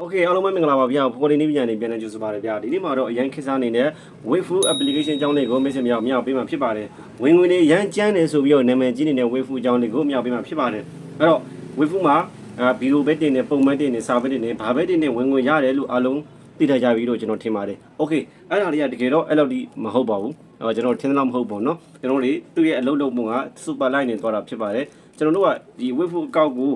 โอเคအားလုံးပဲမင်္ဂလာပါဗျာဖော်ဒီနေ့ပြန်နေပြန်နေကြိုဆိုပါရဗျာဒီနေ့မှာတော့အရန်ခက်စားနေတဲ့ Wayfu application အကြောင်းလေးကို message မြောက်မြောက်ပေးမှာဖြစ်ပါတယ်ဝင်ငွေလေးရန်ကျန်းနေဆိုပြီးတော့နာမည်ကြီးနေတဲ့ Wayfu အကြောင်းလေးကိုမြောက်ပေးမှာဖြစ်ပါတယ်အဲ့တော့ Wayfu မှာအာဗီဒီယိုပဲတင်နေပုံမှန်တင်နေစာပဲတင်နေဘာပဲတင်နေဝင်ငွေရတယ်လို့အားလုံးသိထားကြပြီလို့ကျွန်တော်ထင်ပါတယ်โอเคအဲ့ဒါလေးကတကယ်တော့အဲ့လောက်ဒီမဟုတ်ပါဘူးအော်ကျွန်တော်ထင်တယ်လို့မဟုတ်ပါဘူးเนาะကျွန်တော်တို့သူ့ရဲ့အလုပ်လုပ်ပုံက super line နေသွားတာဖြစ်ပါတယ်ကျွန်တော်တို့ကဒီ Wayfu အကောက်ကို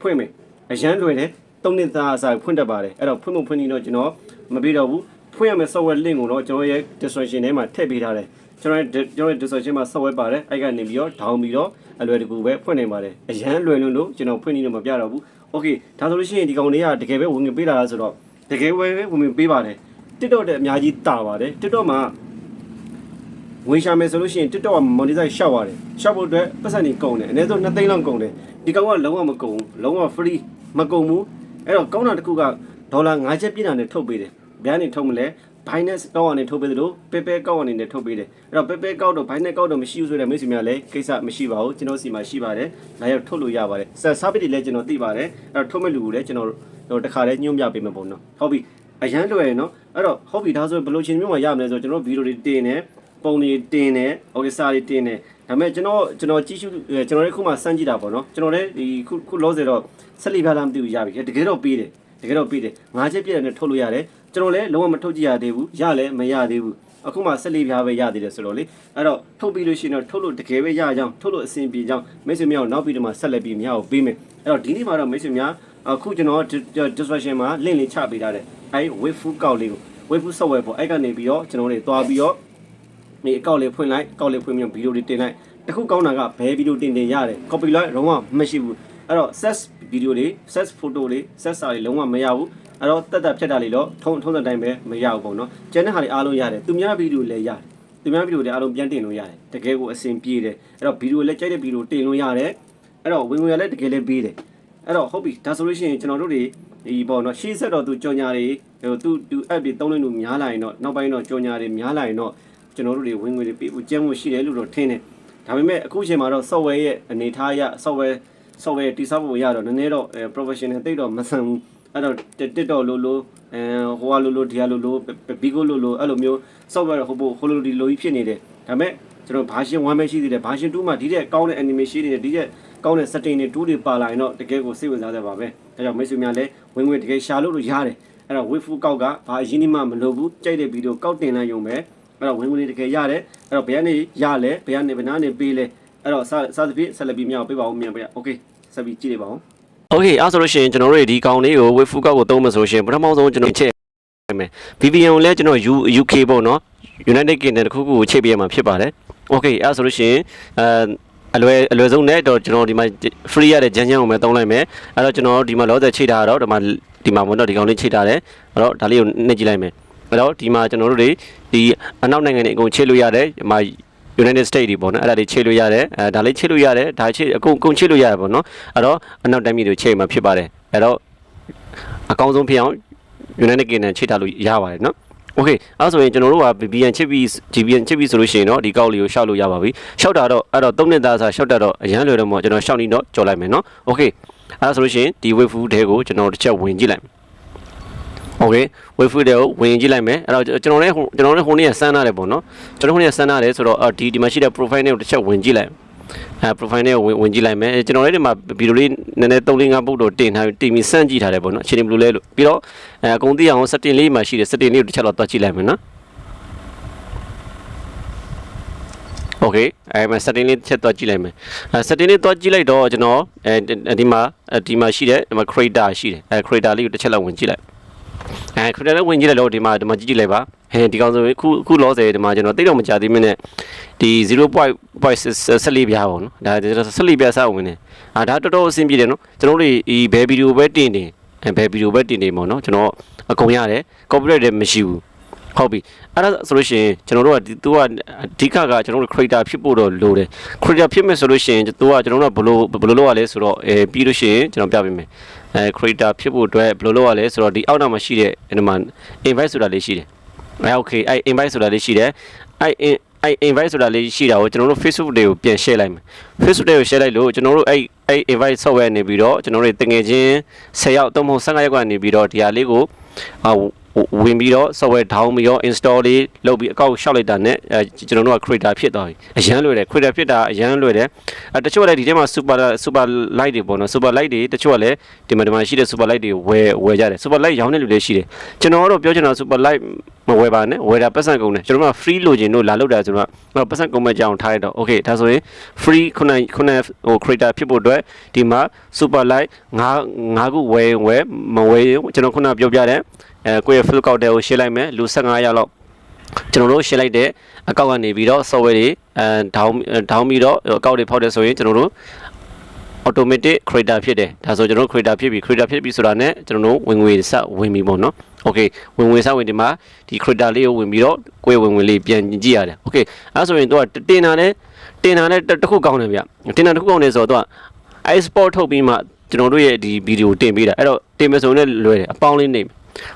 ဖွင့်မယ်အရန်လွယ်တယ် သုံးနှစ်သားအစားဖွင့်တတ်ပါတယ်အဲ့တော့ဖွင့်မဖွင့်နေတော့ကျွန်တော်မပေးတော့ဘူးဖွင့်ရမယ့် software link ကိုတော့ကျွန်တော်ရဲ့ description ထဲမှာထည့်ပေးထားတယ်ကျွန်တော်ရဲ့ကျွန်တော်ရဲ့ description မှာ software ပါတယ်အဲ့ကနေပြီးတော့ down ပြီးတော့အလွယ်တကူပဲဖွင့်နိုင်ပါတယ်အရန်လွယ်လွန်းလို့ကျွန်တော်ဖွင့်နေတော့မပြတော့ဘူး okay ဒါဆိုလို့ရှိရင်ဒီကောင်လေးကတကယ်ပဲဝင်ငွေပေးတာလားဆိုတော့တကယ်ပဲဝင်ငွေပေးပါတယ် TikTok တဲ့အများကြီးတာပါတယ် TikTok မှာငွေရှာမယ်ဆိုလို့ရှိရင် TikTok က monetize ရှောက်ရတယ်ရှောက်ဖို့အတွက်ပတ်စံနေကုန်တယ်အနည်းဆုံး2သိန်းလောက်ကုန်တယ်ဒီကောင်ကလုံးဝမကုန်ဘူးလုံးဝ free မကုန်ဘူး အဲ့တော့ကောင်းတာတစ်ခုကဒေါ်လာ9ချက်ပြည့်တာနဲ့ထုတ်ပေးတယ်ဘယ်ကနေထုတ်မလဲ Binance ကောက်ကနေထုတ်ပေးတယ်လို့ PayPal ကောက်ကနေလည်းထုတ်ပေးတယ်အဲ့တော့ PayPal ကောက်တော့ Binance ကောက်တော့မရှိဘူးဆိုတဲ့မိတ်ဆွေများလည်းကိစ္စမရှိပါဘူးကျွန်တော်စီမှာရှိပါတယ်လာရောက်ထုတ်လို့ရပါတယ်ဆာဗစ်တွေလည်းကျွန်တော်သိပါတယ်အဲ့တော့ထုတ်မဲ့လူကိုလည်းကျွန်တော်တို့တခါလဲညွှန်ပြပေးမှာပေါ့နော်ဟုတ်ပြီအရန်လွယ်နော်အဲ့တော့ဟုတ်ပြီဒါဆိုဘယ်လိုချင်းမျိုးမှာရမလဲဆိုတော့ကျွန်တော်ဗီဒီယိုတွေတင်တယ်ပုံတွေတင်တယ် okay စာတွေတင်တယ် ဒါပေမဲ့ကျွန်တော်ကျွန်တော်ကြည့်ရှုကျွန်တော်လည်းခုမှစမ်းကြည့်တာပေါ့နော်ကျွန်တော်လည်းဒီခုခုလောစေတော့ဆက်လီပြားလားမသိဘူးရပြီတကယ်တော့ပေးတယ်တကယ်တော့ပေးတယ်ငါးချက်ပြည့်တယ်နဲ့ထုတ်လို့ရတယ်ကျွန်တော်လည်းလုံးဝမထုတ်ကြည့်ရသေးဘူးရလည်းမရသေးဘူးအခုမှဆက်လီပြားပဲရသေးတယ်ဆိုတော့လေအဲ့တော့ထုတ်ပြီးလို့ရှိရင်တော့ထုတ်လို့တကယ်ပဲရအောင်ထုတ်လို့အဆင်ပြေကြောင်းမိတ်ဆွေများကိုနောက်ပြီးတော့မှဆက်လက်ပြီးများကိုပေးမယ်အဲ့တော့ဒီနေ့မှာတော့မိတ်ဆွေများအခုကျွန်တော် description မှာ link လေးချပေးထားတယ်အဲ wave food ကောက်လေးကို wave food software ပေါ့အဲ့ကနေပြီးတော့ကျွန်တော်တို့သွားပြီးတော့ ဒီအကောက်လေးဖွင့်လိုက်အကောက်လေးဖွင့်ပြီးဗီဒီယိုတွေတင်လိုက်တခုကောင်းတာကဘယ်ဗီဒီယိုတင်တင်ရတယ် copyright လုံးဝမရှိဘူးအဲ့တော့ set ဗီဒီယိုတွေ set photo တွေ set စာတွေလုံးဝမရဘူးအဲ့တော့တက်တက်ဖြတ်တာလေးတော့ထုံထုံးတဲ့တိုင်းပဲမရဘူးပေါ့နော်ကျန်တဲ့ဟာတွေအားလုံးရတယ်သူများဗီဒီယိုလည်းရတယ်သူများဗီဒီယိုတွေအားလုံးပြန်တင်လို့ရတယ်တကယ်ကိုအဆင်ပြေတယ်အဲ့တော့ဗီဒီယိုလည်းကြိုက်တဲ့ဗီဒီယိုတင်လို့ရတယ်အဲ့တော့ဝင်ဝင်ရလည်းတကယ်လည်းပေးတယ်အဲ့တော့ဟုတ်ပြီဒါဆိုလို့ရှိရင်ကျွန်တော်တို့တွေဒီပေါ့နော်ရှေ့ဆက်တော့သူကြော်ညာတွေဟိုသူသူ app တွေတုံးလို့လို့များလာရင်တော့နောက်ပိုင်းတော့ကြော်ညာတွေများလာရင်တော့ ကျွန်တော်တို့တွေဝင်ငွေတွေပေးဖို့ကြမ်းဖို့ရှိတယ်လို့တော့ထင်တယ်ဒါပေမဲ့အခုချိန်မှာတော့ software ရဲ့အနေထားအရ software software တိစောက်ဖို့ရတော့နည်းနည်းတော့ professional တိတ်တော့မဆန်ဘူးအဲ့တော့ TikTok လို့လို့အဲဟိုကလို့လို့ဒီကလို့လို့ Bigo လို့လို့အဲ့လိုမျိုး software ဟိုဘိုဟိုလိုဒီလိုကြီးဖြစ်နေတယ်ဒါပေမဲ့ကျွန်တော် version 1ပဲရှိသေးတယ် version 2မှာဒီတဲ့ကောင်းတဲ့ animation တွေဒီတဲ့ကောင်းတဲ့ setting တွေ tool တွေပါလာရင်တော့တကယ်ကိုစိတ်ဝင်စားကြပါပဲအဲကြောင့်မိတ်ဆွေများလည်းဝင်ငွေတကယ်ရှာလို့လို့ရတယ်အဲ့တော့ wave ကောက်ကဘာအရင်မှမလုပ်ဘူးကြိုက်တဲ့ဗီဒီယိုကောက်တင်လိုက်ရုံပဲ အဲ့တော့ဝင်ဝင်လေးတကယ်ရတယ်အဲ့တော့ဘယ်ကနေရလဲဘယ်ကနေဘယ်နာနေပေးလဲအဲ့တော့စစသဖြင့်ဆက်လက်ပြီးမြောက်ပေးပါဦးမြန်ပြโอเคဆက်ပြီးကြည့်လိုက်ပါဦးโอเคအဲ့ဆိုလို့ရှိရင်ကျွန်တော်တို့ဒီကောင်လေးကို wave ကောက်ကိုသုံးမှဆိုရှင်ပထမဆုံးကျွန်တော်ချက်မယ် VPN ကိုလည်းကျွန်တော် UK ပေါ့နော် United Kingdom တခုခုကိုချိန်ပြရမှာဖြစ်ပါတယ်โอเคအဲ့ဆိုလို့ရှိရင်အဲအလွယ်အလွယ်ဆုံးနဲ့တော့ကျွန်တော်ဒီမှာ free ရတဲ့ဂျန်ဂျန်ကိုပဲသုံးလိုက်မယ်အဲ့တော့ကျွန်တော်ဒီမှာလောဆယ်ချိန်ထားတော့ဒီမှာဒီမှာပေါ့နော်ဒီကောင်လေးချိန်ထားတယ်အဲ့တော့ဒါလေးကိုနှိပ်ကြည့်လိုက်မယ် အဲ့တော့ဒီမှာကျွန်တော်တို့တွေဒီအနောက်နိုင်ငံတွေအကုန်ချိန်လို့ရတယ်ဒီမှာ United States တွေပေါ့နော်အဲ့ဒါတွေချိန်လို့ရတယ်အဲဒါလေးချိန်လို့ရတယ်ဒါချိန်အကုန်အကုန်ချိန်လို့ရတယ်ပေါ့နော်အဲ့တော့အနောက်တိုင်းပြည်တွေချိန်မှာဖြစ်ပါတယ်အဲ့တော့အကောင်းဆုံးဖြစ်အောင် United Kingdom ချိန်ထားလို့ရပါတယ်နော်โอเคအဲ့ဆိုရင်ကျွန်တော်တို့က VPN ချစ်ပြီး GPN ချစ်ပြီးဆိုလို့ရှိရင်တော့ဒီကောက်လေးကိုရှောက်လို့ရပါပြီရှောက်တာတော့အဲ့တော့3နှစ်သားစားရှောက်တာတော့အရန်လွယ်တော့မှကျွန်တော်ရှောက်နေတော့ကြော်လိုက်မယ်နော်โอเคအဲ့ဆိုလို့ရှိရင်ဒီ wave food တဲကိုကျွန်တော်တစ်ချက်ဝင်ကြည့်လိုက် โอเค wave food တဲကိုဝင်ကြည့်လိုက်မယ်အဲ့တော့ကျွန်တော်လည်းကျွန်တော်လည်းဟိုနေ့ကစမ်းထားတယ်ပေါ့နော်ကျွန်တော်ဟိုနေ့ကစမ်းထားတယ်ဆိုတော့ဒီဒီမှာရှိတဲ့ profile နဲ့ကိုတစ်ချက်ဝင်ကြည့်လိုက်အဲ profile နဲ့ဝင်ဝင်ကြည့်လိုက်မယ်ကျွန်တော်လည်းဒီမှာဗီဒီယိုလေးနည်းနည်း3 4 5ပုတ်တော့တင်ထားတင်ပြီးစမ်းကြည့်ထားတယ်ပေါ့နော်အခြေအနေဘယ်လိုလဲလို့ပြီးတော့အဲအကုန်သိအောင် setting လေးမှာရှိတယ် setting လေးကိုတစ်ချက်တော့တွက်ကြည့်လိုက်မယ်နော် โอเคအဲမှာ setting လေးချက်တော့ကြည့်လိုက်မယ်အဲ setting လေးတော့ကြည့်လိုက်တော့ကျွန်တော်အဲဒီမှာဒီမှာရှိတယ်ဒီမှာ creator ရှိတယ်အဲ creator လေးကိုတစ်ချက်လောက်ဝင်ကြည့်လိုက် အဲ creator လေးဝင်ကြည့်လိုက်တော့ဒီမှာဒီမှာကြည့်ကြည့်လိုက်ပါဟဲဒီကောင်ဆိုခုခုလောဆယ်ဒီမှာကျွန်တော်တိတ်တော့မကြသေးမင်းနဲ့ဒီ0.14ပြားပေါ့နော်ဒါ14ပြားစဝင်နေအာဒါတော်တော်အဆင်ပြေတယ်နော်ကျွန်တော်တို့ဒီဘယ်ဗီဒီယိုပဲတင်တင်အဲဘယ်ဗီဒီယိုပဲတင်တင်ပေါ့နော်ကျွန်တော်အကုန်ရတယ် copyright လည်းမရှိဘူး ဟုတ်ပြီအဲ့ဒါဆိုလို့ရှိရင်ကျွန်တော်တို့ကဒီသူကအဓိကကကျွန်တော်တို့ creator ဖြစ်ဖို့တော့လိုတယ် creator ဖြစ်မယ်ဆိုလို့ရှိရင်သူကကျွန်တော်တို့ကဘယ်လိုဘယ်လိုလုပ်ရလဲဆိုတော့အဲပြီးလို့ရှိရင်ကျွန်တော်ပြပေးမယ်အဲ creator ဖြစ်ဖို့အတွက်ဘယ်လိုလုပ်ရလဲဆိုတော့ဒီအောက်နောက်မှာရှိတဲ့ဒီမှာ invite ဆိုတာလေးရှိတယ်အဲ okay အဲ invite ဆိုတာလေးရှိတယ်အဲအဲ့ invite ဆိုတာလေးရှိတာကိုကျွန်တော်တို့ Facebook တွေကိုပြန် share လိုက်မယ် Facebook တွေကို share လိုက်လို့ကျွန်တော်တို့အဲ့အဲ့ invite software နေပြီးတော့ကျွန်တော်တို့တငယ်ချင်း10ယောက်သုံးဖို့15ယောက်ကနေပြီးတော့ဒီဟာလေးကိုအာ ဝင်ပြီးတော့ software down ပြီးတော့ install လေးလုပ်ပြီးအကောင့်ရှောက်လိုက်တာနဲ့အဲကျွန်တော်တို့က creator ဖြစ်သွားပြီအရန်လွယ်တယ် creator ဖြစ်တာအရန်လွယ်တယ်အဲတချို့ကလည်းဒီထဲမှာ super super light တွေပေါ့နော် super light တွေတချို့ကလည်းဒီမှာဒီမှာရှိတဲ့ super light တွေဝယ်ဝယ်ကြတယ် super light ရောင်းတဲ့လူတွေရှိတယ်ကျွန်တော်တို့ပြောချင်တာ super light မဝယ်ပါနဲ့ဝယ်တာပတ်စံကုန်တယ်ကျွန်တော်တို့က free လိုချင်လို့လာလောက်တာဆိုတော့ပတ်စံကုန်မဲ့ကြောင်ထားရတော့ okay ဒါဆိုရင် free ခုနခုနဟို creator ဖြစ်ဖို့အတွက်ဒီမှာ super light ငါးငါးခုဝယ်ရင်ဝယ်မဝယ်ရင်ကျွန်တော်ခုနပြောပြတဲ့အဲကိုယ့်ရဲ့ full account တွေကိုရှင်းလိုက်မယ်လူ15ရောက်လောက်ကျွန်တော်တို့ရှင်းလိုက်တဲ့အကောင့်ကနေပြီးတော့ software တွေအဲဒေါင်းဒေါင်းပြီးတော့အကောင့်တွေဖောက်တယ်ဆိုရင်ကျွန်တော်တို့ automatic creator ဖြစ်တယ်ဒါဆိုကျွန်တော်တို့ creator ဖြစ်ပြီ creator ဖြစ်ပြီဆိုတာနဲ့ကျွန်တော်တို့ဝင်ငွေစဝင်ပြီပေါ့နော် okay ဝင်ငွေစဝင်ဒီမှာဒီ creator လေးကိုဝင်ပြီးတော့ကိုယ့်ဝင်ငွေလေးပြန်ကြည့်ရတယ် okay အဲဆိုရင်တော့တင်တာနဲ့တင်တာနဲ့တစ်ခုကောင်းတယ်ဗျတင်တာတစ်ခုကောင်းတယ်ဆိုတော့ export ထုတ်ပြီးမှကျွန်တော်တို့ရဲ့ဒီဗီဒီယိုတင်ပေးတာအဲ့တော့တင်မယ်ဆိုရင်လည်းလွယ်တယ်အပေါင်းလေးနေ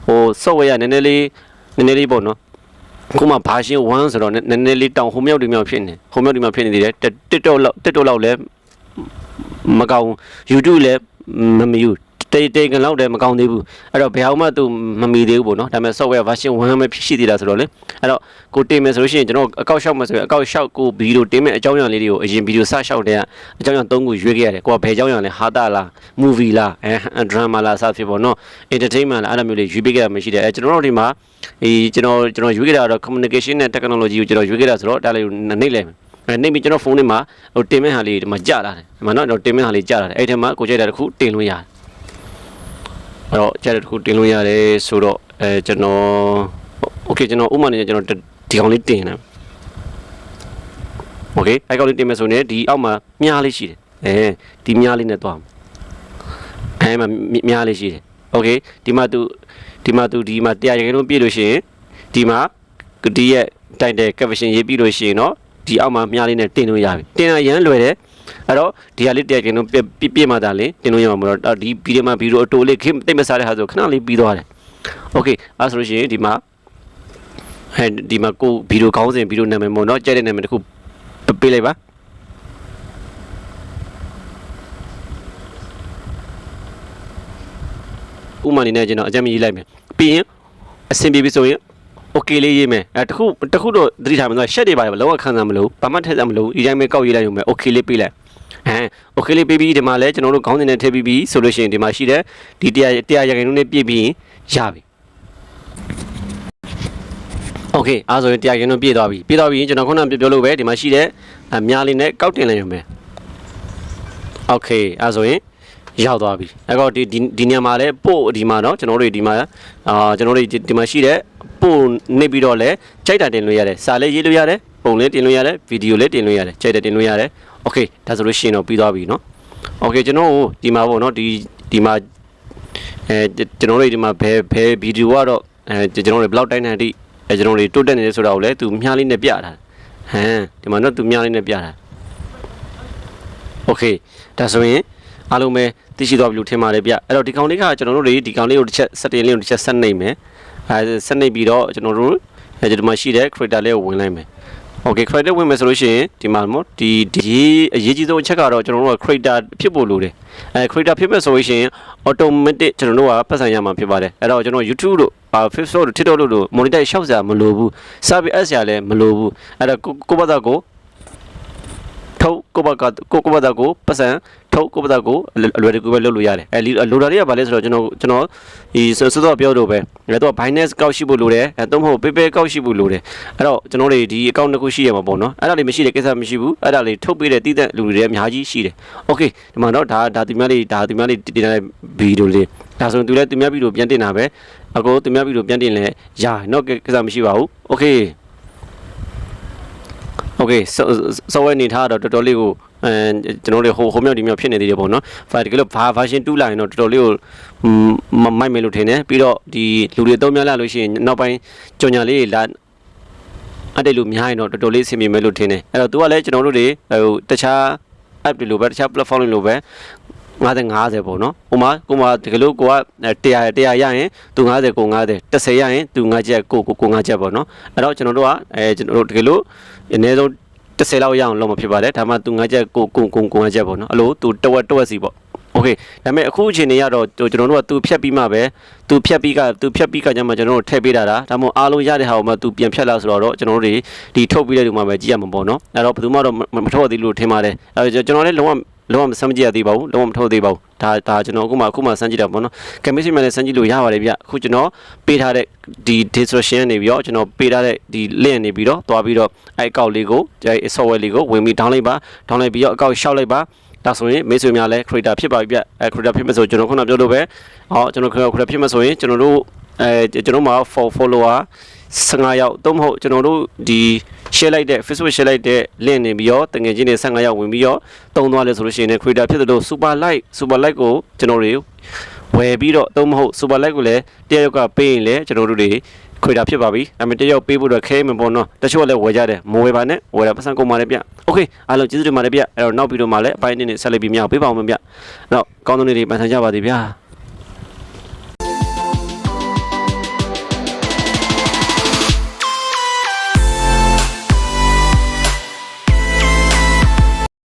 ဟို software ကနည်းနည်းလေးနည်းနည်းလေးပေါ့နော်ခုမှဘာရှင်း1ဆိုတော့နည်းနည်းလေးတောင်ဟိုမြောက်ဒီမြောက်ဖြစ်နေဟိုမြောက်ဒီမြောက်ဖြစ်နေသေးတယ် TikTok လောက် TikTok လောက်လည်းမကောင်း YouTube လည်းမမီဘူး တေးတေးကလောက်တယ်မကောင်းသေးဘူးအဲ့တော့ဘယ်အောင်မှသူမမီသေးဘူးပေါ့နော်ဒါပေမဲ့ software version 1ပဲဖြစ်ရှိသေးတာဆိုတော့လေအဲ့တော့ကိုတင်မယ်ဆိုလို့ရှိရင်ကျွန်တော်အကောက်လျှောက်မယ်ဆိုရင်အကောက်လျှောက်ကိုဗီဒီယိုတင်မယ်အကြောင်းအရာလေးတွေကိုအရင်ဗီဒီယိုစလျှောက်တဲ့အကြောင်းအရာ၃ခုရွေးခဲ့ရတယ်ကိုကဘယ်အကြောင်းအရာလဲဟာတာလား movie လားအဲ drama လားစသဖြင့်ပေါ့နော် entertainment လားအဲ့လိုမျိုးလေးရွေးပေးခဲ့တာမရှိတယ်အဲကျွန်တော်တို့ဒီမှာဒီကျွန်တော်ကျွန်တော်ရွေးခဲ့တာတော့ communication နဲ့ technology ကိုကျွန်တော်ရွေးခဲ့တာဆိုတော့ဒါလေးနှိမ့်လိုက်မယ်အဲနေပြီးကျွန်တော်ဖုန်းထဲမှာဟိုတင်မဲ့ဟာလေးဒီမှာကြာလာတယ်ဒီမှာတော့တင်မဲ့ဟာလေးကြာလာတယ်အဲ့ထဲမှာကိုကြိုက်တာတစ်ခုတင်လို့ရတယ် အဲ့တော့ကြာတဲ့တစ်ခုတင်လို့ရတယ်ဆိုတော့အဲကျွန်တော်โอเคကျွန်တော်ဥမာနေကျွန်တော်ဒီကောင်လေးတင်တယ်โอเคအဲ့ကောင်လေးတင်မယ်ဆိုရင်ဒီအောက်မှာမြားလေးရှိတယ်အဲဒီမြားလေးနဲ့သွားအဲမှာမြားလေးရှိတယ်โอเคဒီမှာသူဒီမှာသူဒီမှာတရားရခိုင်လုံးပြည့်လို့ရှိရင်ဒီမှာဒီရဲ့တိုင်တဲ့ caption ရေးပြီးလို့ရှိရင်တော့ ဒီအောက်မှာမြားလေးနဲ့တင်လို့ရပြီတင်တာရမ်းလွယ်တယ် အဲ့တော့ဒီဟာလေးတရားကျင်တော့ပြပြပြမှသာလေတင်လို့ရမှာမလို့ဒီဗီဒီယိုမှာဗီဒီယိုအတိုးလေးခင်တိတ်မစားတဲ့ဟာဆိုခဏလေးပြီးသွားတယ်โอเคအဲ့ဆိုလို့ရှိရင်ဒီမှာဟဲ့ဒီမှာကိုဗီဒီယိုခေါင်းစဉ်ဗီဒီယိုနာမည်ပေါ့နော်ကြိုက်တဲ့နာမည်တစ်ခုပေးလိုက်ပါဥမာအနေနဲ့ကျွန်တော်အကြမ်းမြည်လိုက်မယ်ပြီးရင်အဆင်ပြေပြီဆိုရင် โอเคလေးရေးမယ်အဲတခုတခုတော့သတိထားမယ်ဆိုရှက်တွေပါတယ်လောကခံစားမလို့ဘာမှထည့်စားမလို့ဒီတိုင်းပဲကောက်ရေးလိုက်ရုံပဲโอเคလေးပေးလိုက် အဲโอเคလေးပေးပြီးဒီမှာလဲကျွန်တော်တို့ခေါင်းစဉ်နဲ့ထည့်ပြီးပြီဆိုလို့ရှိရင်ဒီမှာရှိတဲ့ဒီတရားတရားရခိုင်နှုန်းနဲ့ပြည့်ပြီးရပြီโอเคအားဆိုရင်တရားရခိုင်နှုန်းပြည့်သွားပြီပြည့်သွားပြီကျွန်တော်ခုနပြောပြောလို့ပဲဒီမှာရှိတဲ့အများလေးနဲ့ကောက်တင်လိုက်ရုံပဲโอเคအားဆိုရင်ရောက်သွားပြီအဲ့တော့ဒီဒီညမှာလဲပို့ဒီမှာเนาะကျွန်တော်တို့ဒီမှာအာကျွန်တော်တို့ဒီမှာရှိတဲ့ ပို့နေပြီးတော့လဲကြိုက်တာတင်လို့ရတယ်စာလည်းရေးလို့ရတယ်ပုံလည်းတင်လို့ရတယ်ဗီဒီယိုလည်းတင်လို့ရတယ်ကြိုက်တယ်တင်လို့ရတယ် โอเคဒါဆိုလို့ရှိရင်တော့ပြီးသွားပြီเนาะโอเคကျွန်တော်ဒီမှာပေါ့เนาะဒီဒီမှာအဲကျွန်တော်တို့ဒီမှာဘယ်ဘယ်ဗီဒီယိုကတော့အဲကျွန်တော်တို့ဘယ်လောက်တိုင်းတိုင်းအထိအဲကျွန်တော်တို့တိုးတက်နေတယ်ဆိုတာကိုလည်းသူမြားလေးနဲ့ပြတာဟမ်ဒီမှာတော့သူမြားလေးနဲ့ပြတာโอเคဒါဆိုရင်အားလုံးပဲသိရှိသွားပြီလို့ထင်ပါတယ်ဗျအဲ့တော့ဒီကောင်လေးကကျွန်တော်တို့တွေဒီကောင်လေးကိုတစ်ချက်စက်တင်လေးကိုတစ်ချက်ဆက်နေမယ်အဲဆက်နေပြီးတော့ကျွန်တော်တို့အဲဒီမှာရှိတဲ့ creator လေးကိုဝင်လိုက်မယ် Okay creator ဝင်မယ်ဆိုလို့ရှိရင်ဒီမှာမို့ဒီဒီအရေးကြီးဆုံးအချက်ကတော့ကျွန်တော်တို့က creator ဖြစ်ဖို့လိုတယ်အဲ creator ဖြစ်မယ်ဆိုလို့ရှိရင် automatic ကျွန်တော်တို့ကပတ်စံရမှာဖြစ်ပါတယ်အဲ့တော့ကျွန်တော် YouTube တို့ Facebook တို့ TikTok တို့ monitor ရှောက်စရာမလိုဘူး service အစရာလည်းမလိုဘူးအဲ့တော့ကိုယ့်ဘာသာကို ထုတ်ကိုယ့်ဘာကကိုယ့်ဘာသာကိုပတ်စံထုတ်ကိုယ့်ဘာသာကိုအလွယ်တကူပဲလုပ်လို့ရတယ်အဲလိုတာလေးကဘာလဲဆိုတော့ကျွန်တော်ကျွန်တော်ဒီစောစောပြောလို့ပဲအဲ့တော့ Binance ကောက်ရှိဖို့လိုတယ်အဲသို့မဟုတ် PayPal ကောက်ရှိဖို့လိုတယ်အဲ့တော့ကျွန်တော်တွေဒီ account တစ်ခုရှိရမှာပေါ့နော်အဲ့ဒါလေးမရှိတဲ့ကိစ္စမရှိဘူးအဲ့ဒါလေးထုတ်ပေးတဲ့တည်တဲ့လူတွေအများကြီးရှိတယ် Okay ဒီမှာတော့ဒါဒါသူများလေးဒါသူများလေးတင်တဲ့ဗီဒီယိုလေးဒါဆိုရင်သူလည်းသူများဗီဒီယိုပြန်တင်တာပဲအကိုသူများဗီဒီယိုပြန်တင်လဲရတော့ကိစ္စမရှိပါဘူး Okay โอเคစောဝဲနေထားတော့တော်တော်လေးကိုအဲကျွန်တော်တို့ဟိုဟိုမြောက်ဒီမြောက်ဖြစ်နေသေးတယ်ပေါ့နော်။ file တကယ်လို့ version 2လာရင်တော့တော်တော်လေးကိုမိုက်မယ်လို့ထင်တယ်ပြီးတော့ဒီလူတွေသုံးများလာလို့ရှိရင်နောက်ပိုင်းကြော်ညာလေးလာအဲ့တဲ့လူများရင်တော့တော်တော်လေးအဆင်ပြေမယ်လို့ထင်တယ်။အဲ့တော့ तू ကလည်းကျွန်တော်တို့တွေဟိုတခြား app တွေလိုပဲတခြား platform တွေလိုပဲ 50 50ပေါ့နော်ဟိုမှာကိုမတကယ်လို့ကိုက100 100ရရင်သူ50ကို50 10ရရင်သူ5ချက်ကိုကိုကို5ချက်ပေါ့နော်အဲ့တော့ကျွန်တော်တို့ကအဲကျွန်တော်တို့တကယ်လို့အနည်းဆုံး10လောက်ရအောင်လုပ်မှာဖြစ်ပါတယ်ဒါမှသူ5ချက်ကိုကိုကိုကို5ချက်ပေါ့နော်အဲ့လိုသူတဝက်တဝက်စီပေါ့โอเคဒါပေမဲ့အခုအချိန်တွေကတော့ကျွန်တော်တို့ကသူဖြတ်ပြီးမှပဲသူဖြတ်ပြီးကသူဖြတ်ပြီးကကြမှာကျွန်တော်တို့ထည့်ပေးတာဒါဒါမှမဟုတ်အားလုံးရတဲ့ဟာကိုမှသူပြန်ဖြတ်လာဆိုတော့ကျွန်တော်တို့တွေဒီထုတ်ပြီးတဲ့လူမှပဲကြည့်ရမှာပေါ့နော်အဲ့တော့ဘယ်သူမှတော့မထုတ်သေးလို့ထင်ပါတယ်အဲ့ကျွန်တော်လည်းလုံးဝ လုံးဝမစမ်းမကြည့်ရသေးပါဘူးလုံးဝမထုတ်သေးပါဘူးဒါဒါကျွန်တော်အခုမှအခုမှစမ်းကြည့်တာပေါ့နော်ကင်မစ္စထရီမှလည်းစမ်းကြည့်လို့ရပါတယ်ဗျအခုကျွန်တော်ပေးထားတဲ့ဒီ distortion နေပြီးတော့ကျွန်တော်ပေးထားတဲ့ဒီ link နေပြီးတော့တွားပြီးတော့အဲ့အကောက်လေးကိုဒီ software လေးကိုဝင်ပြီး download ပါ download ပြီးတော့အကောက်ရှောက်လိုက်ပါဒါဆိုရင်မိတ်ဆွေများလည်း creator ဖြစ်ပါပြီဗျအဲ creator ဖြစ်မယ်ဆိုကျွန်တော်ခုနပြောလို့ပဲဟောကျွန်တော် creator ဖြစ်မယ်ဆိုရင်ကျွန်တော်တို့အဲကျွန်တော်မှာ follower 15ယောက်တော့မဟုတ်ကျွန်တော်တို့ဒီ share လိုက်တဲ့ Facebook share လိုက်တဲ့ link နေပြီးတော့တငယ်ချင်းတွေ15ယောက်ဝင်ပြီးတော့တုံးသွားလဲဆိုလို့ရှိရင်လည်း creator ဖြစ်တယ်လို့ super like super like ကိုကျွန်တော်တွေဝယ်ပြီးတော့တော့မဟုတ် super like ကိုလည်းတယောက်ကပေးရင်လည်းကျွန်တော်တို့တွေခွေတာဖြစ်ပါပြီ။ဒါပေမဲ့တယောက်ပေးဖို့တော့ခဲမပေါ့နော်။တချို့ကလည်းဝယ်ကြတယ်။မဝယ်ပါနဲ့။ဝယ်တာပတ်စံကုန်ပါလေဗျ။ Okay အားလုံးကျေးဇူးတင်ပါတယ်ဗျ။အဲ့တော့နောက်ဗီဒီယိုမှာလည်းအပိုင်းအနေနဲ့ဆက်လက်ပြီးမြောက်ပေးပါအောင်ဗျ။နောက်ကောင်းသောနေ့တွေပန်ဆန်ကြပါသည်ဗျာ။